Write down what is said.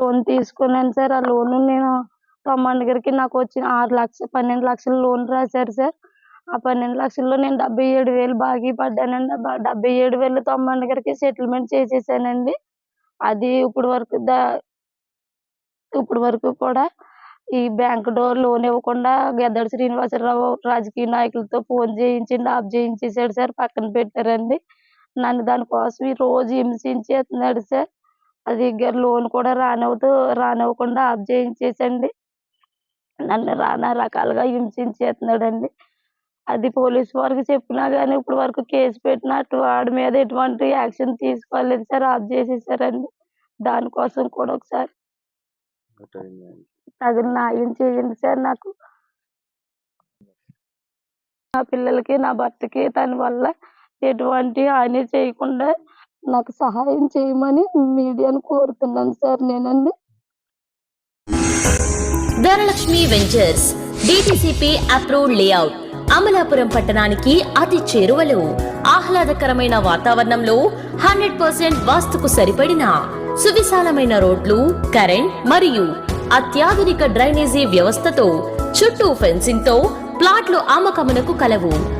Loan తీసుకున్నాను sir. ఆ loan నేను కమాండ్ దగ్గరికి నాకు వచ్చిన ఆరు లక్షలు పన్నెండు లక్షలు లోన్ రాశారు సార్. ఆ పన్నెండు లక్షల్లో నేను డెబ్బై ఏడు వేలు బాకీ పడ్డానండి. డెబ్బై ఏడు వేలు తొమ్మిది దగ్గరికి సెటిల్మెంట్ చేసేసానండి. అది ఇప్పుడు వరకు దా ఇప్పుడు వరకు కూడా ఈ బ్యాంక్ డోర్ లోన్ ఇవ్వకుండా గద్దడి శ్రీనివాసరావు రాజకీయ నాయకులతో ఫోన్ చేయించి ఆఫ్ చేయించేసాడు సార్. పక్కన పెట్టారండి. నన్ను దానికోసం ఈ రోజు హింసించేస్తున్నాడు సార్. అది లోన్ కూడా రానివ్వదు రానివ్వకుండా ఆఫ్ చేయించేసండి. నన్ను నానా రకాలుగా హింసించేస్తున్నాడండి. అది పోలీస్ వారికి చెప్పినా కానీ ఇప్పుడు వరకు కేసు పెట్టినట్టు వాడి మీద ఎటువంటి యాక్షన్ తీసుకోలేదు సార్ ఆఫ్ చేసేసారండి. దానికోసం కూడా ఒకసారి తగిన న్యాయం చేయండి సార్ నాకు. నా పిల్లలకి నా భర్తకి దాని వల్ల ఎటువంటి హాని చేయకుండా నాకు సహాయం చేయమని మీడియాను కోరుతున్నాను సార్ నేనండి. Dhanalakshmi ventures DTCP approved layout Amalapuram పట్టణానికి అతి చేరువలో. ఆహ్లాదకరమైన వాతావరణంలో హండ్రెడ్ పర్సెంట్ వాస్తుకు సరిపడిన సువిశాలమైన రోడ్లు కరెంట్ మరియు అత్యాధునిక డ్రైనేజీ వ్యవస్థతో చుట్టూ ఫెన్సింగ్తో ప్లాట్లు అమ్మకమునకు కలవు.